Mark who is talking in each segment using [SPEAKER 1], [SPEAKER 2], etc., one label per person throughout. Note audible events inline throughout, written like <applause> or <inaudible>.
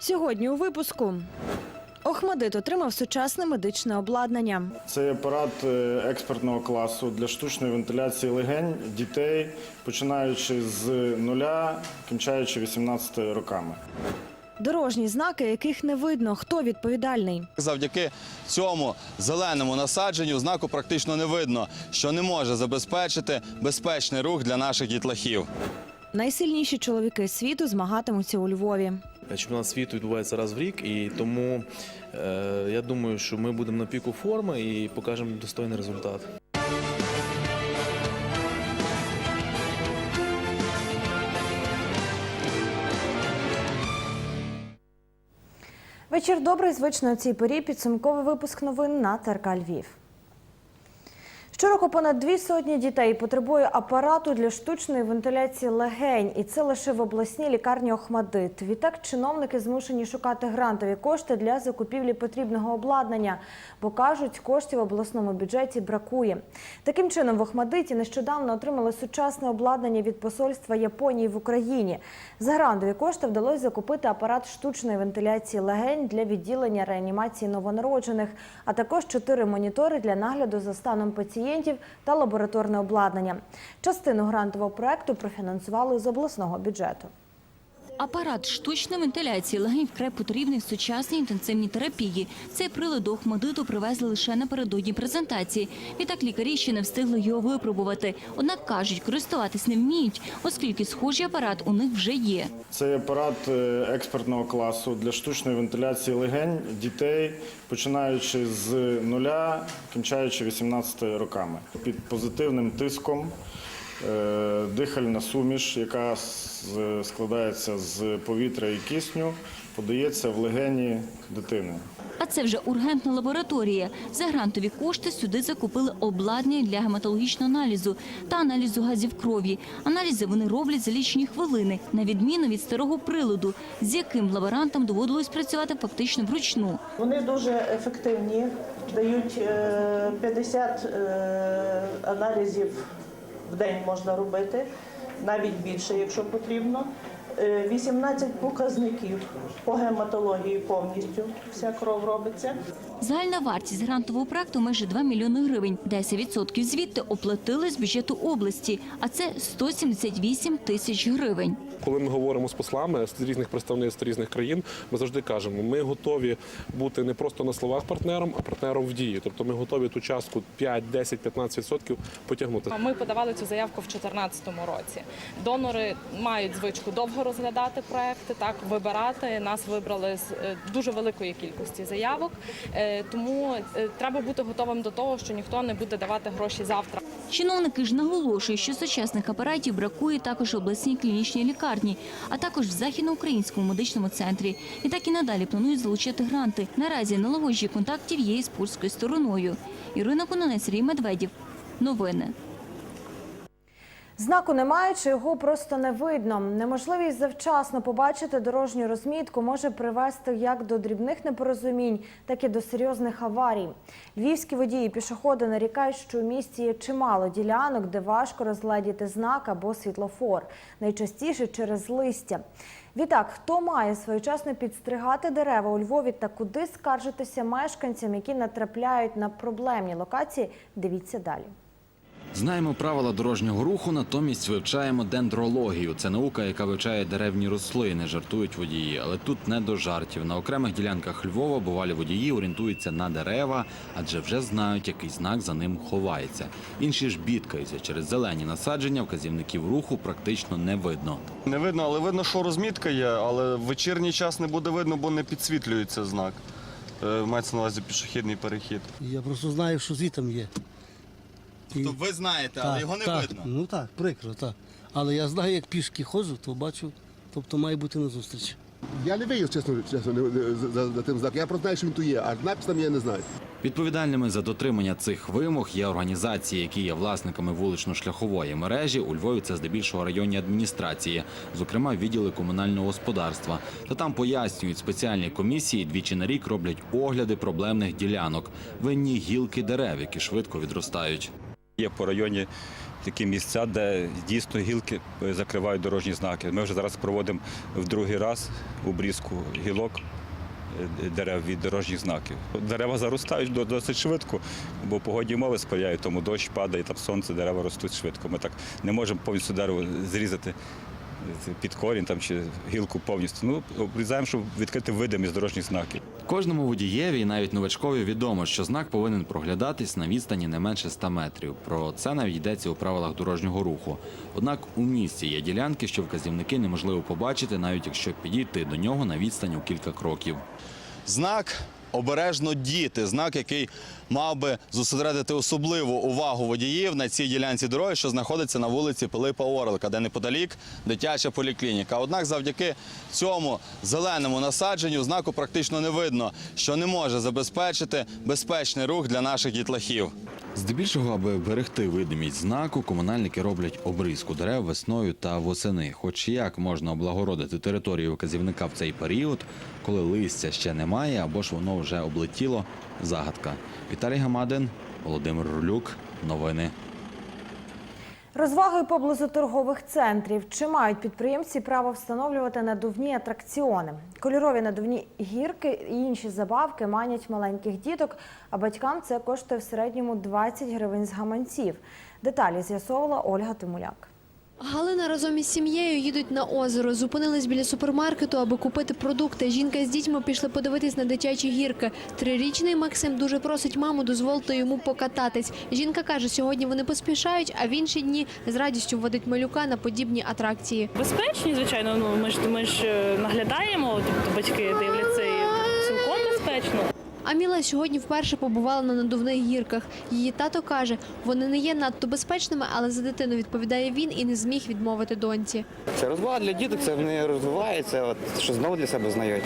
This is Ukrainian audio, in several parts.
[SPEAKER 1] Сьогодні у випуску. Охмадит отримав сучасне медичне обладнання.
[SPEAKER 2] Це апарат е, експертного класу для штучної вентиляції легень дітей, починаючи з нуля, кінчаючи 18 роками.
[SPEAKER 1] Дорожні знаки, яких не видно, хто відповідальний.
[SPEAKER 3] Завдяки цьому зеленому насадженню знаку практично не видно, що не може забезпечити безпечний рух для наших дітлахів.
[SPEAKER 1] Найсильніші чоловіки світу змагатимуться у Львові.
[SPEAKER 4] Чемпіонат світу відбувається раз в рік, і тому е, я думаю, що ми будемо на піку форми і покажемо достойний результат.
[SPEAKER 1] Вечір добрий, звично у цій порі. Підсумковий випуск новин на ТРК Львів. Щороку понад дві сотні дітей потребує апарату для штучної вентиляції легень, і це лише в обласній лікарні Охмадит. Відтак чиновники змушені шукати грантові кошти для закупівлі потрібного обладнання, бо кажуть, коштів в обласному бюджеті бракує. Таким чином, в Охмадиті нещодавно отримали сучасне обладнання від посольства Японії в Україні. За грантові кошти вдалося закупити апарат штучної вентиляції легень для відділення реанімації новонароджених, а також чотири монітори для нагляду за станом пацієнтів та лабораторне обладнання. Частину грантового проекту профінансували з обласного бюджету.
[SPEAKER 5] Апарат штучної вентиляції легень вкрай потрібний в сучасній інтенсивній терапії. Цей прилад до Охмадиту привезли лише напередодні презентації. Відтак лікарі ще не встигли його випробувати. Однак кажуть, користуватись не вміють, оскільки схожий апарат у них вже є.
[SPEAKER 2] Це апарат е, експертного класу для штучної вентиляції легень дітей, починаючи з нуля, кінчаючи 18 роками. Під позитивним тиском дихальна суміш, яка складається з повітря і кисню, подається в легені дитини.
[SPEAKER 5] А це вже ургентна лабораторія. За грантові кошти сюди закупили обладнання для гематологічного аналізу та аналізу газів крові. Аналізи вони роблять за лічені хвилини, на відміну від старого приладу, з яким лаборантам доводилось працювати фактично вручну.
[SPEAKER 6] Вони дуже ефективні, дають е, 50 е, аналізів в день можна робити, навіть більше, якщо потрібно. Е, 18 показників по гематології повністю вся кров робиться.
[SPEAKER 5] Загальна вартість грантового проекту майже 2 мільйони гривень. 10% звідти оплатили з бюджету області, а це 178 тисяч гривень.
[SPEAKER 7] Коли ми говоримо з послами з різних представництв різних країн, ми завжди кажемо, ми готові бути не просто на словах партнером, а партнером в дії. Тобто ми готові ту частку 5, 10, 15 відсотків потягнути.
[SPEAKER 8] Ми подавали цю заявку в 2014 році. Донори мають звичку довго розглядати проекти, так вибирати. Нас вибрали з е, дуже великої кількості заявок, Е, тому е, треба бути готовим до того, що ніхто не буде давати гроші завтра.
[SPEAKER 5] Чиновники ж наголошують, що сучасних апаратів бракує також обласній клінічній лікарні, а також в західноукраїнському медичному центрі. І так і надалі планують залучити гранти. Наразі налагоджує контактів є із польською стороною. Ірина Кононець, Сергій Медведєв. Новини.
[SPEAKER 1] Знаку немає, чи його просто не видно. Неможливість завчасно побачити дорожню розмітку може привести як до дрібних непорозумінь, так і до серйозних аварій. Львівські водії пішоходи нарікають, що у місті є чимало ділянок, де важко розгледіти знак або світлофор, найчастіше через листя. Відтак, хто має своєчасно підстригати дерева у Львові та куди скаржитися мешканцям, які натрапляють на проблемні локації, дивіться далі.
[SPEAKER 9] Знаємо правила дорожнього руху, натомість вивчаємо дендрологію. Це наука, яка вивчає деревні рослини, жартують водії. Але тут не до жартів. На окремих ділянках Львова бувалі водії орієнтуються на дерева, адже вже знають, який знак за ним ховається. Інші ж бідкаються через зелені насадження, вказівників руху практично не видно.
[SPEAKER 3] Не видно, але видно, що розмітка є, але в вечірній час не буде видно, бо не підсвітлюється знак. Е, Мається на увазі пішохідний перехід.
[SPEAKER 10] Я просто знаю, що звітом є. І-
[SPEAKER 3] Тобто ви знаєте, але його
[SPEAKER 10] Так, так, Ну так, прикро, так. Але я знаю, як пішки ходжу, то бачу, тобто має бути на зустріч.
[SPEAKER 11] Я не виїзд, чесно, чесно не- не- за, за, за тим знаком. Я просто знаю, що він тут є, а напис там я не знаю.
[SPEAKER 9] Відповідальними за дотримання цих вимог є організації, які є власниками вулично-шляхової мережі. У Львові це здебільшого районні адміністрації, зокрема відділи комунального господарства. Та там пояснюють, спеціальні комісії двічі на рік роблять огляди проблемних ділянок, винні гілки дерев, які швидко відростають.
[SPEAKER 3] Є по районі
[SPEAKER 12] такі місця, де дійсно гілки е, закривають дорожні знаки. Ми вже зараз проводимо в другий раз обрізку гілок е, дерев від дорожніх знаків. Дерева заростають досить швидко, бо погодні умови сприяють, тому дощ падає, там сонце, дерева ростуть швидко. Ми так не можемо повністю дерево зрізати е, під корінь там, чи гілку повністю. Ну, обрізаємо, щоб відкрити видимість дорожніх знаків.
[SPEAKER 9] Кожному водієві і навіть новачкові відомо, що знак повинен проглядатись на відстані не менше 100 метрів. Про це навіть йдеться у правилах дорожнього руху. Однак у місті є ділянки, що вказівники неможливо побачити, навіть якщо підійти до нього на відстані у кілька кроків.
[SPEAKER 3] Знак обережно діти. Знак, який мав би зосередити особливу увагу водіїв на цій ділянці дороги, що знаходиться на вулиці Пилипа Орлика, де неподалік дитяча поліклініка. Однак, завдяки цьому зеленому насадженню знаку практично не видно, що не може забезпечити безпечний рух для наших дітлахів.
[SPEAKER 9] Здебільшого, аби берегти видимість знаку, комунальники роблять обрізку дерев весною та восени. Хоч як можна облагородити територію вказівника в цей період, коли листя ще немає або ж воно вже облетіло – загадка. Віталій Гамадин, Володимир Рулюк. Новини.
[SPEAKER 1] Розваги поблизу торгових центрів. Чи мають підприємці право встановлювати надувні атракціони? Кольорові надувні гірки і інші забавки манять маленьких діток, а батькам це коштує в середньому 20 гривень з гаманців. Деталі з'ясовувала Ольга Тимуляк.
[SPEAKER 13] Галина разом із сім'єю їдуть на озеро. Зупинились біля супермаркету, аби купити продукти. Жінка з дітьми пішли подивитись на дитячі гірки. Трирічний Максим дуже просить маму дозволити йому покататись. Жінка каже, сьогодні вони поспішають, а в інші дні з радістю водить малюка на подібні атракції.
[SPEAKER 14] Безпечні, звичайно, ну ми ж ми ж е, наглядаємо, тобто батьки дивляться і цілком безпечно.
[SPEAKER 13] А Міла сьогодні вперше побувала на надувних гірках. Її тато каже, вони не є надто безпечними, але за дитину відповідає він і не зміг відмовити доньці.
[SPEAKER 15] Це розвага для діток, це вони розвиваються, от, що знову для себе знають.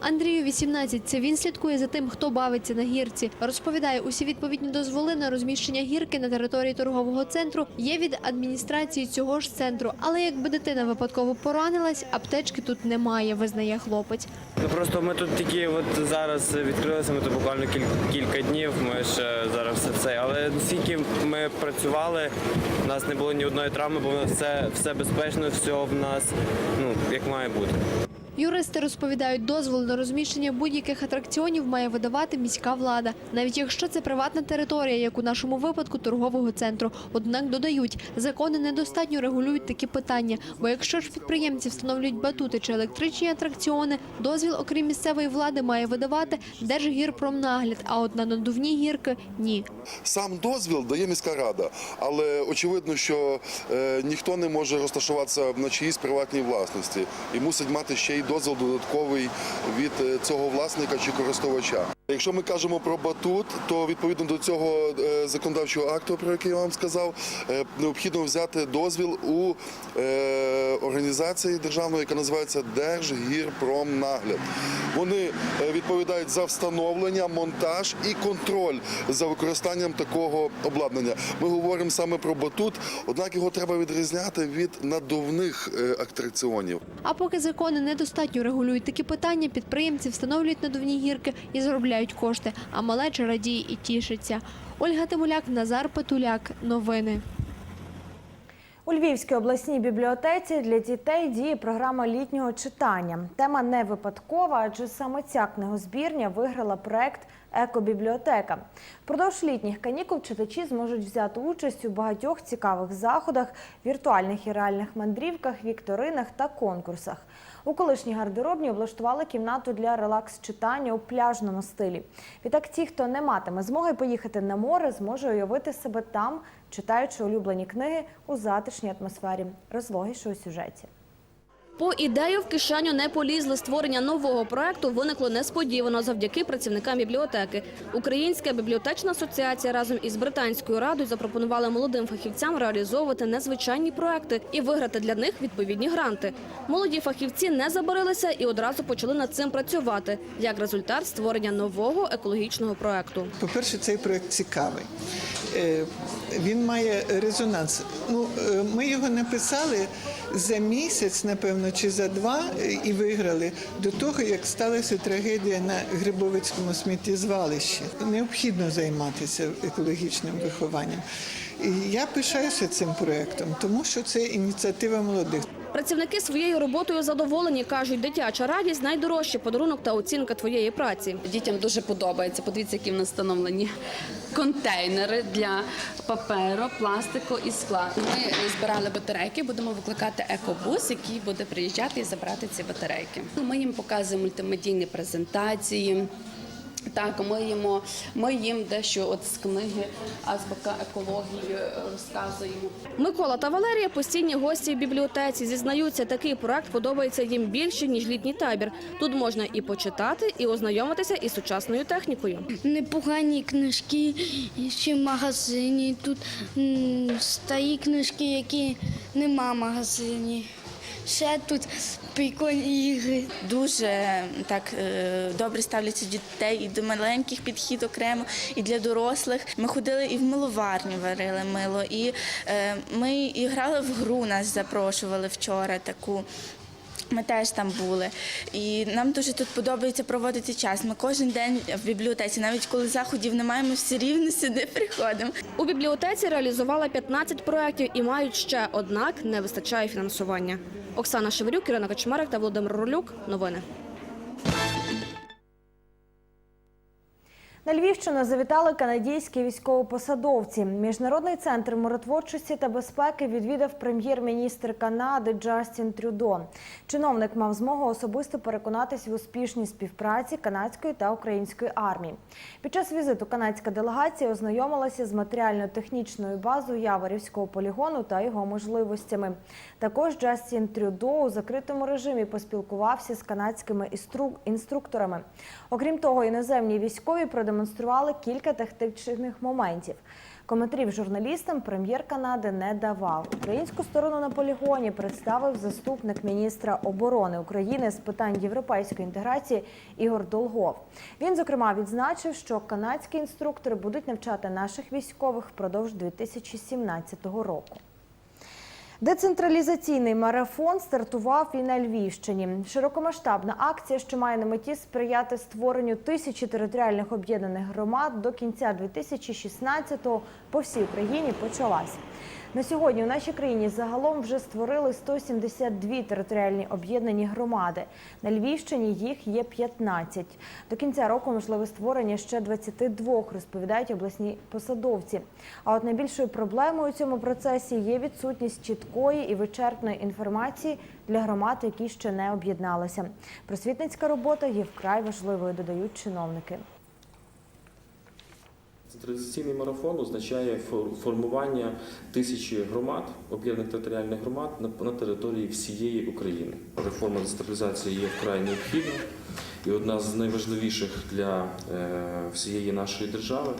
[SPEAKER 13] Андрію 18. Це він слідкує за тим, хто бавиться на гірці. Розповідає, усі відповідні дозволи на розміщення гірки на території торгового центру є від адміністрації цього ж центру. Але якби дитина випадково поранилась, аптечки тут немає, визнає хлопець.
[SPEAKER 15] Ну просто ми тут тільки от зараз відкрилися, ми тут буквально кіль- кілька днів. Ми ще зараз все це. Але наскільки ми працювали, у нас не було ні одної травми, бо все, все безпечно, все в нас ну як має бути.
[SPEAKER 13] Юристи розповідають, дозвол на розміщення будь-яких атракціонів має видавати міська влада, навіть якщо це приватна територія, як у нашому випадку торгового центру. Однак додають, закони недостатньо регулюють такі питання. Бо якщо ж підприємці встановлюють батути чи електричні атракціони, дозвіл, окрім місцевої влади, має видавати Держгірпромнагляд, а от на надувні гірки ні.
[SPEAKER 16] Сам дозвіл дає міська рада, але очевидно, що е, ніхто не може розташуватися на чиїсь приватній власності і мусить мати ще й дозвіл додатковий від е, цього власника чи користувача. Якщо ми кажемо про батут, то відповідно до цього е, законодавчого акту, про який я вам сказав, е, необхідно взяти дозвіл у е, організації державної, яка називається Держгірпромнагляд. Вони відповідають за встановлення, монтаж і контроль за використанням такого обладнання. Ми говоримо саме про батут, однак його треба відрізняти від надувних атракціонів.
[SPEAKER 13] А поки закони недостатньо регулюють такі питання, підприємці встановлюють надувні гірки і заробляють кошти, а малеча радіє і тішиться. Ольга Тимуляк, Назар Петуляк. Новини.
[SPEAKER 1] У Львівській обласній бібліотеці для дітей діє програма літнього читання. Тема не випадкова, адже саме ця книгозбірня виграла проект Екобібліотека. Впродовж літніх канікул читачі зможуть взяти участь у багатьох цікавих заходах, віртуальних і реальних мандрівках, вікторинах та конкурсах. У колишній гардеробні облаштували кімнату для релакс-читання у пляжному стилі. Відтак, ті, хто не матиме змоги поїхати на море, зможе уявити себе там, читаючи улюблені книги у затишній атмосфері. Розлогіше у сюжеті.
[SPEAKER 17] По ідею в кишеню не полізли. Створення нового проекту виникло несподівано завдяки працівникам бібліотеки. Українська бібліотечна асоціація разом із британською радою запропонували молодим фахівцям реалізовувати незвичайні проекти і виграти для них відповідні гранти. Молоді фахівці не забарилися і одразу почали над цим працювати. Як результат створення нового екологічного проекту.
[SPEAKER 18] По-перше, цей проект цікавий. Е, Він має резонанс. Ну, е, ми його написали за місяць, напевно, чи за два і виграли до того, як сталася трагедія на Грибовицькому сміттєзвалищі. Необхідно займатися екологічним вихованням. І я пишаюся цим проектом, тому що це ініціатива молодих.
[SPEAKER 17] Працівники своєю роботою задоволені, кажуть, дитяча радість найдорожчий подарунок та оцінка твоєї праці.
[SPEAKER 19] Дітям дуже подобається. Подивіться, які в нас встановлені контейнери для паперу, пластику і скла. Ми збирали батарейки, будемо викликати екобус, який буде приїжджати і забрати ці батарейки. Ми їм показуємо мультимедійні презентації. Так, ми їм, ми їм дещо от з книги Азбука екології е, розказуємо.
[SPEAKER 17] Микола та Валерія постійні гості в бібліотеці. Зізнаються, такий проект подобається їм більше, ніж літній табір. Тут можна і почитати, і ознайомитися із сучасною технікою.
[SPEAKER 20] Непогані книжки, ще в магазині. Тут старі книжки, які нема в магазині. Ще тут прикольні ігри.
[SPEAKER 21] дуже так е, добре ставляться дітей і до маленьких підхід окремо, і для дорослих. Ми ходили і в миловарню варили мило, і е, ми і грали в гру. Нас запрошували вчора таку. Ми теж там були, і нам дуже тут подобається проводити час. Ми кожен день в бібліотеці, навіть коли заходів немає, ми все рівно сюди приходимо.
[SPEAKER 17] У бібліотеці реалізувала 15 проєктів і мають ще, однак не вистачає фінансування. Оксана Шеврюк, Ірина Кочмарик та Володимир Рулюк. Новини.
[SPEAKER 1] На Львівщину завітали канадійські військовопосадовці. Міжнародний центр миротворчості та безпеки відвідав прем'єр-міністр Канади Джастін Трюдо. Чиновник мав змогу особисто переконатись в успішній співпраці канадської та української армії. Під час візиту канадська делегація ознайомилася з матеріально-технічною базою Яворівського полігону та його можливостями. Також Джастін Трюдо у закритому режимі поспілкувався з канадськими інструкторами. Окрім того, іноземні військові продемонстрували кілька тактичних моментів. Коментарів журналістам прем'єр Канади не давав. Українську сторону на полігоні представив заступник міністра оборони України з питань європейської інтеграції Ігор Долгов. Він зокрема відзначив, що канадські інструктори будуть навчати наших військових впродовж 2017 року. Децентралізаційний марафон стартував і на Львівщині. Широкомасштабна акція, що має на меті сприяти створенню тисячі територіальних об'єднаних громад до кінця 2016-го по всій Україні почалась. На сьогодні у нашій країні загалом вже створили 172 територіальні об'єднані громади. На Львівщині їх є 15. До кінця року можливе створення ще 22, розповідають обласні посадовці. А от найбільшою проблемою у цьому процесі є відсутність чіткої і вичерпної інформації для громад, які ще не об'єдналися. Просвітницька робота є вкрай важливою, додають чиновники.
[SPEAKER 22] Централізаційний марафон означає фор- формування тисячі громад, об'єднаних територіальних громад на, на території всієї України. Реформа децентралізації є вкрай необхідна і одна з найважливіших для е, всієї нашої держави,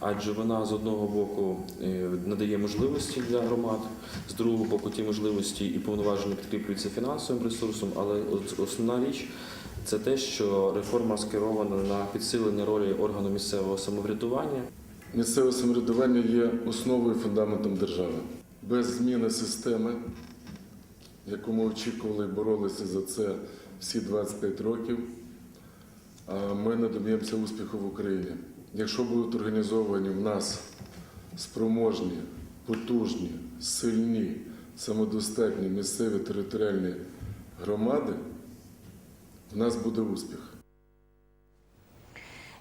[SPEAKER 22] адже вона з одного боку е, надає можливості для громад, з другого боку ті можливості і повноваження підкріплюються фінансовим ресурсом, але основна річ це те, що реформа скерована на підсилення ролі органу місцевого самоврядування.
[SPEAKER 23] Місцеве самоврядування є основою фундаментом держави. Без зміни системи, яку ми очікували і боролися за це всі 25 років, ми не доб'ємося успіху в Україні. Якщо будуть організовані в нас спроможні, потужні, сильні, самодостатні місцеві територіальні громади, нас буде успіх.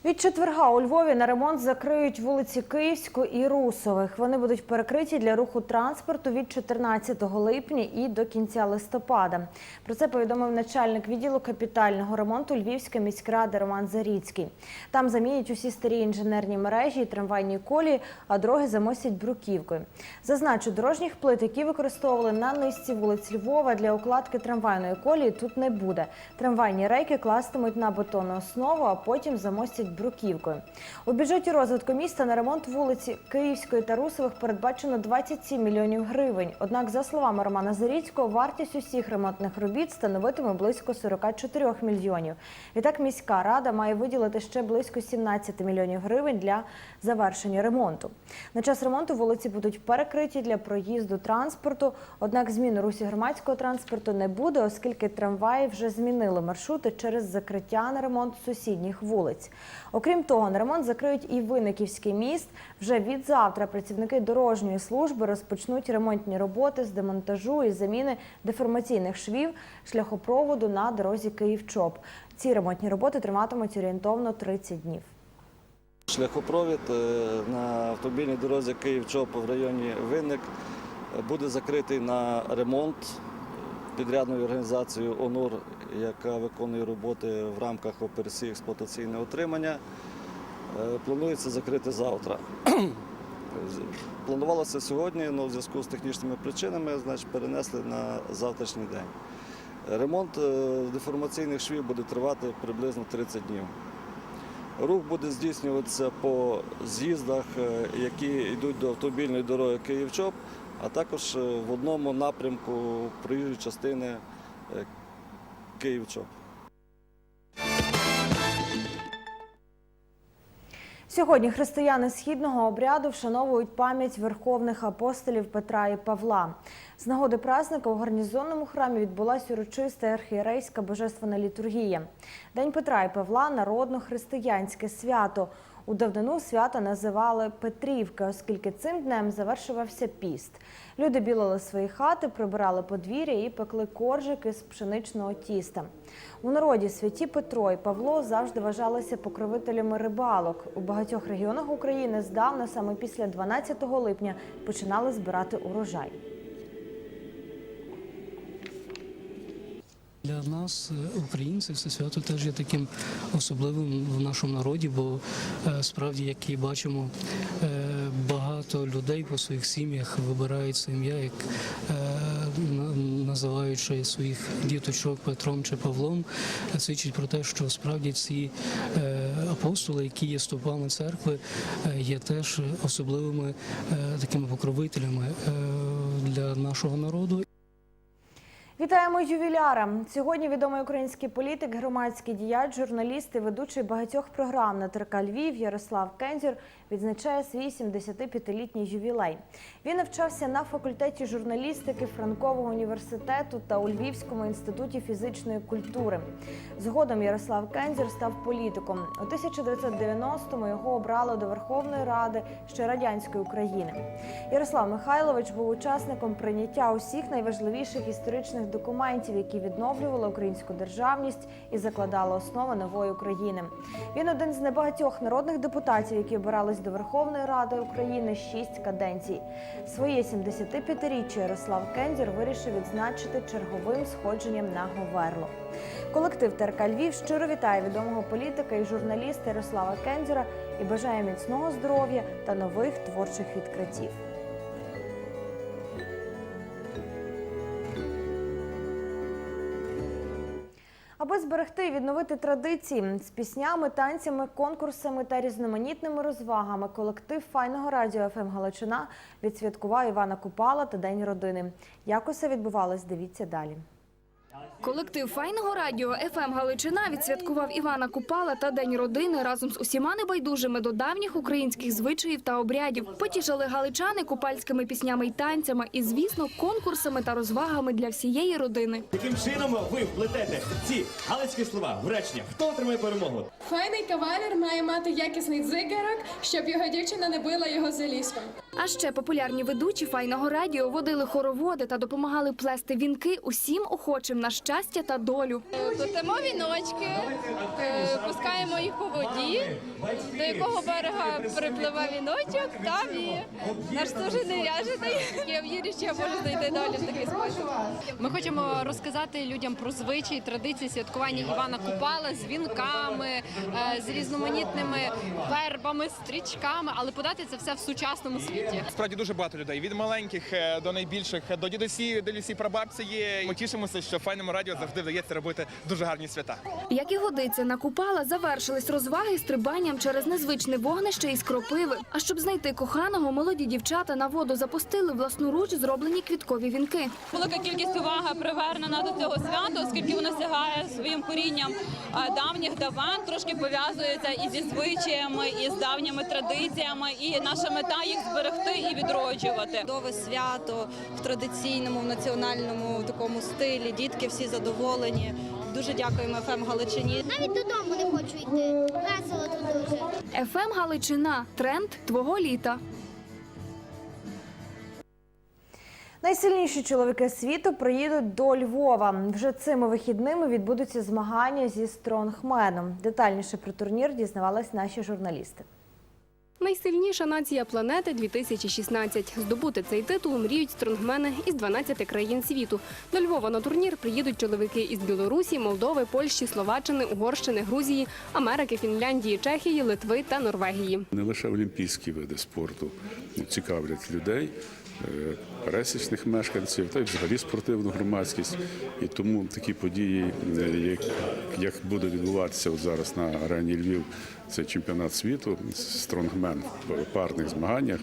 [SPEAKER 1] Від четверга у Львові на ремонт закриють вулиці Київську і Русових. Вони будуть перекриті для руху транспорту від 14 липня і до кінця листопада. Про це повідомив начальник відділу капітального ремонту Львівської міськради Роман Заріцький. Там замінять усі старі інженерні мережі і трамвайні колії, а дороги замостять бруківкою. Зазначу, дорожніх плит, які використовували на низці вулиць Львова для укладки трамвайної колії, тут не буде. Трамвайні рейки кластимуть на бетонну основу, а потім замостять бруківкою. У бюджеті розвитку міста на ремонт вулиці Київської та Русових передбачено 27 мільйонів гривень. Однак, за словами Романа Заріцького, вартість усіх ремонтних робіт становитиме близько 44 мільйонів. Відтак міська рада має виділити ще близько 17 мільйонів гривень для завершення ремонту. На час ремонту вулиці будуть перекриті для проїзду транспорту. Однак змін русі громадського транспорту не буде, оскільки трамваї вже змінили маршрути через закриття на ремонт сусідніх вулиць. Окрім того, на ремонт закриють і Винниківський міст. Вже від завтра працівники дорожньої служби розпочнуть ремонтні роботи з демонтажу і заміни деформаційних швів шляхопроводу на дорозі Київ-Чоп. Ці ремонтні роботи триватимуть орієнтовно 30 днів.
[SPEAKER 24] Шляхопровід е, на автомобільній дорозі Київ-Чоп в районі Винник е, буде закритий на ремонт підрядною організацією ОНУР, яка виконує роботи в рамках операції експлуатаційного утримання. Е, Планується закрити завтра. <clears throat> Планувалося сьогодні, але в зв'язку з технічними причинами значить, перенесли на завтрашній день. Ремонт деформаційних швів буде тривати приблизно 30 днів. Рух буде здійснюватися по з'їздах, е, які йдуть до автомобільної дороги Київ-Чоп, а також е, в одному напрямку проїжджої частини е, Київ-Чоп.
[SPEAKER 1] Сьогодні християни східного обряду вшановують пам'ять верховних апостолів Петра і Павла. З нагоди праздника у гарнізонному храмі відбулася урочиста архієрейська божественна літургія. День Петра і Павла народно-християнське свято. У давнину свята називали Петрівки, оскільки цим днем завершувався піст. Люди білили свої хати, прибирали подвір'я і пекли коржики з пшеничного тіста. У народі святі Петро і Павло завжди вважалися покровителями рибалок. У багатьох регіонах України здавна саме після 12 липня починали збирати урожай.
[SPEAKER 25] Для нас, е, українців, це свято теж є таким особливим в нашому народі, бо е, справді, як і бачимо, е, багато людей по своїх сім'ях вибирають це ім'я, як на- називаючи своїх діточок Петром чи Павлом, свідчить про те, що справді ці апостоли, які є стовпами церкви, є теж особливими такими покровителями для нашого народу.
[SPEAKER 1] Вітаємо ювіляра. Сьогодні відомий український політик, громадський діяч, журналіст і ведучий багатьох програм на ТРК Львів Ярослав Кензір відзначає свій 75-літній ювілей. Він навчався на факультеті журналістики Франкового університету та у Львівському інституті фізичної культури. Згодом Ярослав Кензір став політиком. У 1990-му його обрали до Верховної Ради ще радянської України. Ярослав Михайлович був учасником прийняття усіх найважливіших історичних документів, які відновлювали українську державність і закладали основи нової України. Він один з небагатьох народних депутатів, які обирались до Верховної Ради України шість каденцій. Своє 75-річчя Ярослав Кензір вирішив відзначити черговим сходженням на Говерло. Колектив ТРК Львів щиро вітає відомого політика і журналіста Ярослава Кензіра і бажає міцного здоров'я та нових творчих відкриттів. Аби зберегти і відновити традиції з піснями, танцями, конкурсами та різноманітними розвагами, колектив файного радіо ФМ Галичина відсвяткував Івана Купала та День родини. Як усе відбувалось, дивіться далі.
[SPEAKER 26] Колектив файного радіо ФМ Галичина відсвяткував Івана Купала та День родини разом з усіма небайдужими до давніх українських звичаїв та обрядів. Потішили галичани купальськими піснями й танцями, і, звісно, конкурсами та розвагами для всієї родини.
[SPEAKER 27] Яким чином ви вплетете ці галицькі слова в речення? Хто отримає перемогу?
[SPEAKER 28] Файний кавалер має мати якісний дзигарок, щоб його дівчина не била його залізком.
[SPEAKER 26] А ще популярні ведучі файного радіо водили хороводи та допомагали плести вінки усім охочим на щастя та долю.
[SPEAKER 28] Плетемо віночки, е, пускаємо їх по воді, до якого берега припливе віночок, там і наш служений ряжений. Я вірю, що я можу знайти долю в такий спосіб.
[SPEAKER 29] Ми хочемо розказати людям про звичаї, традиції святкування Івана Купала з вінками, е, з різноманітними вербами, стрічками, але подати це все в сучасному світі.
[SPEAKER 30] Справді дуже багато людей від маленьких е, до найбільших, до дідусів, дідусів прабабці є. Ми тішимося, що файному радіо завжди вдається робити дуже гарні свята.
[SPEAKER 26] Як і годиться на Купала, завершились розваги стрибанням через незвичне вогнище із кропиви. А щоб знайти коханого, молоді дівчата на воду запустили власноруч зроблені квіткові вінки.
[SPEAKER 31] Велика кількість уваги привернена до цього свята, оскільки воно сягає своїм корінням давніх давен, трошки пов'язується і зі звичаями, і з давніми традиціями. І наша мета їх зберегти і відроджувати.
[SPEAKER 32] Чудове свято в традиційному, в національному такому стилі. Дітки всі задоволені. Дуже дякуємо ФМ Галичині.
[SPEAKER 20] Навіть додому не хочу йти. Весело тут дуже.
[SPEAKER 26] ФМ Галичина. Тренд твого літа.
[SPEAKER 1] Найсильніші чоловіки світу приїдуть до Львова. Вже цими вихідними відбудуться змагання зі стронгменом. Детальніше про турнір дізнавались наші журналісти.
[SPEAKER 33] Найсильніша нація планети 2016. Здобути цей титул мріють стронгмени із 12 країн світу. До Львова на турнір приїдуть чоловіки із Білорусі, Молдови, Польщі, Словаччини, Угорщини, Грузії, Америки, Фінляндії, Чехії, Литви та Норвегії.
[SPEAKER 34] Не лише олімпійські види спорту цікавлять людей, е, пересічних мешканців та й взагалі спортивну громадськість. І тому такі події, е, як, як буде відбуватися от зараз на арені Львів, це чемпіонат світу стронгмен в парних змаганнях.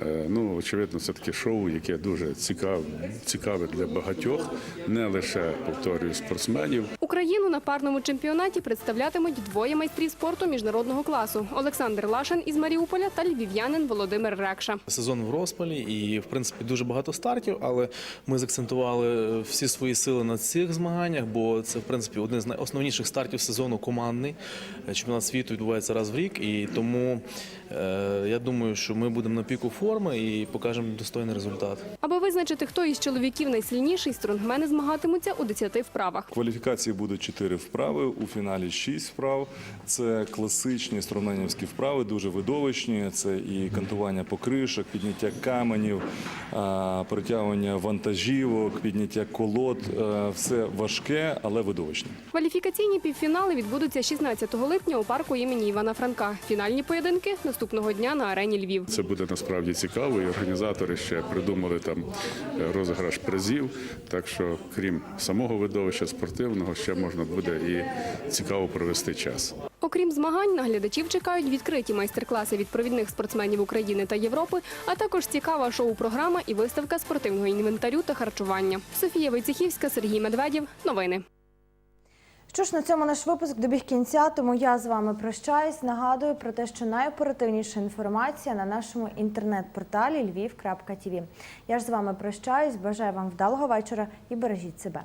[SPEAKER 34] Е, Ну, очевидно, це таке шоу, яке дуже цікаве, цікаве для багатьох, не лише повторюю спортсменів.
[SPEAKER 33] Україну на парному чемпіонаті представлятимуть двоє майстрів спорту міжнародного класу: Олександр Лашин із Маріуполя та львів'янин Володимир Рекша.
[SPEAKER 35] Сезон в розпалі і, в принципі, дуже багато стартів, але ми закцентували всі свої сили на цих змаганнях, бо це, в принципі, один з найосновніших стартів сезону командний. Чемпіонат світу відбувається раз в рік, і тому е, я думаю, що ми будемо на піку форми і покажемо достойний результат.
[SPEAKER 33] Аби визначити, хто із чоловіків найсильніший, стронгмени змагатимуться у 10 вправах.
[SPEAKER 36] Кваліфікації будуть 4 вправи, у фіналі 6 вправ. Це класичні строменівські вправи, дуже видовищні. Це і кантування покришок, підняття каменів, а, притягування вантажівок, підняття колод. Е, Все важке, але видовищне.
[SPEAKER 33] Кваліфікаційні півфінали відбудуться 16 липня у парку імені Івана Франка. Фінальні поєдинки наступного дня на арені Львів.
[SPEAKER 34] Це буде насправді цікаво, і організатори ще придумали там е, розіграш призів. Так що, крім самого видовища спортивного, ще можна буде і цікаво провести час.
[SPEAKER 33] Окрім змагань, на глядачів чекають відкриті майстер-класи від провідних спортсменів України та Європи, а також цікава шоу-програма і виставка спортивного інвентарю та харчування. Софія Войцехівська, Сергій Медведєв. Новини.
[SPEAKER 1] Що ж, на цьому наш випуск добіг кінця, тому я з вами прощаюсь. Нагадую про те, що найоперативніша інформація на нашому інтернет-порталі lviv.tv. Я ж з вами прощаюсь, бажаю вам вдалого вечора і бережіть себе.